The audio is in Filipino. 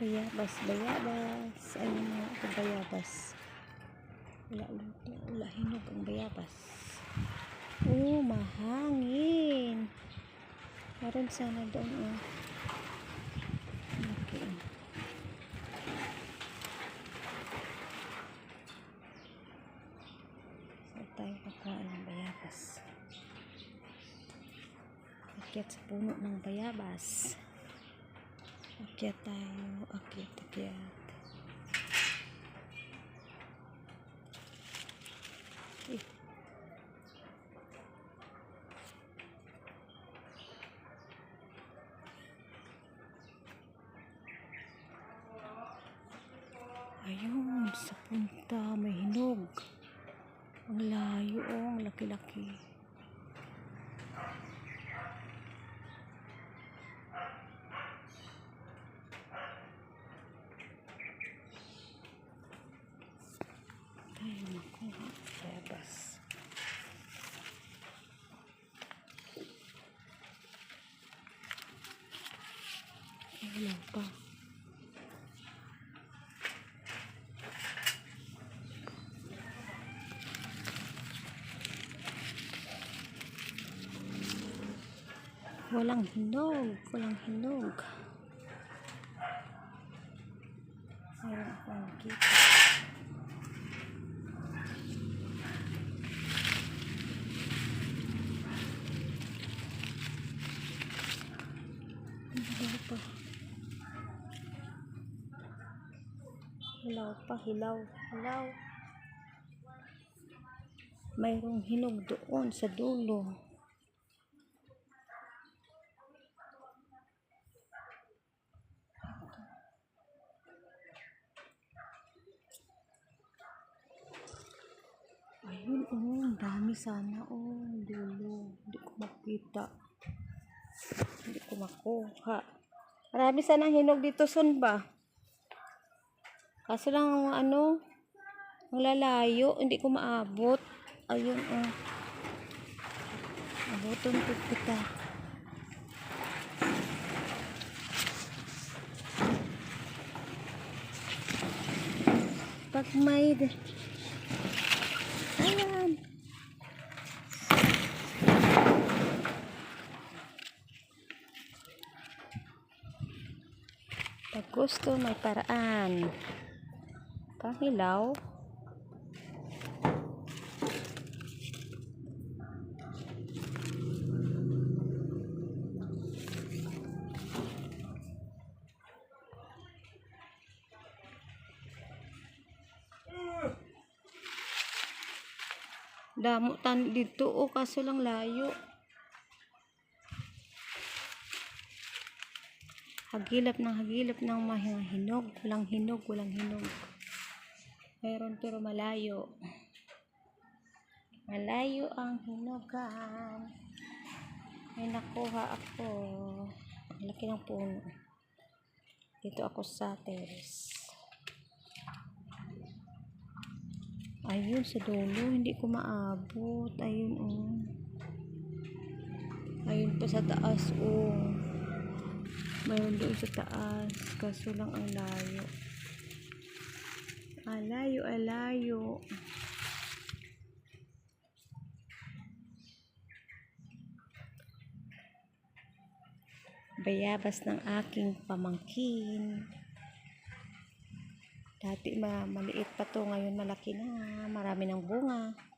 Bayabas, bayabas. Ayun nga ito bayabas. Wala luto, wala hinog ang bayabas. Oh, mahangin. Meron sana doon oh. Okay. Saan tayo kakain ng bayabas? Akyat sa puno ng bayabas. Akyat tayo, akyat, akyat. Eh. Ayun, sa punta, may hinog. Ang layo, oh, ang laki-laki. Tayo makuha. Labas. Wala pa. Walang hinog. Walang hinog. Mayroon akong. Hilaw pa. Hilaw pa, hilaw, hilaw. Mayroong hinog doon sa dulo. Ayun, oh, dami sana, oh, dulo. Hindi ko makita. Hindi ko makuha. Marami sana hinog dito, son ba? Kaso lang, ano, ang lalayo, hindi ko maabot. Ayun, oh. Abuton ko kita. Pag may... Ayan. Pag gusto, may paraan. Pangilaw. Damo tan dito o kaso lang layo. Hagilap ng hagilap ng mga hinog. Walang hinog, walang hinog. Meron pero malayo. Malayo ang hinugan. May nakuha ako. Ang laki ng puno. Dito ako sa terrace. Ayun, sa dulo. Hindi ko maabot. Ayun, oh. Ayun pa sa taas, oh. Mayroon doon sa taas. Kaso lang ang layo. Alayo, alayo. Bayabas ng aking pamangkin. Dati ma maliit pa to, ngayon malaki na. Marami ng bunga.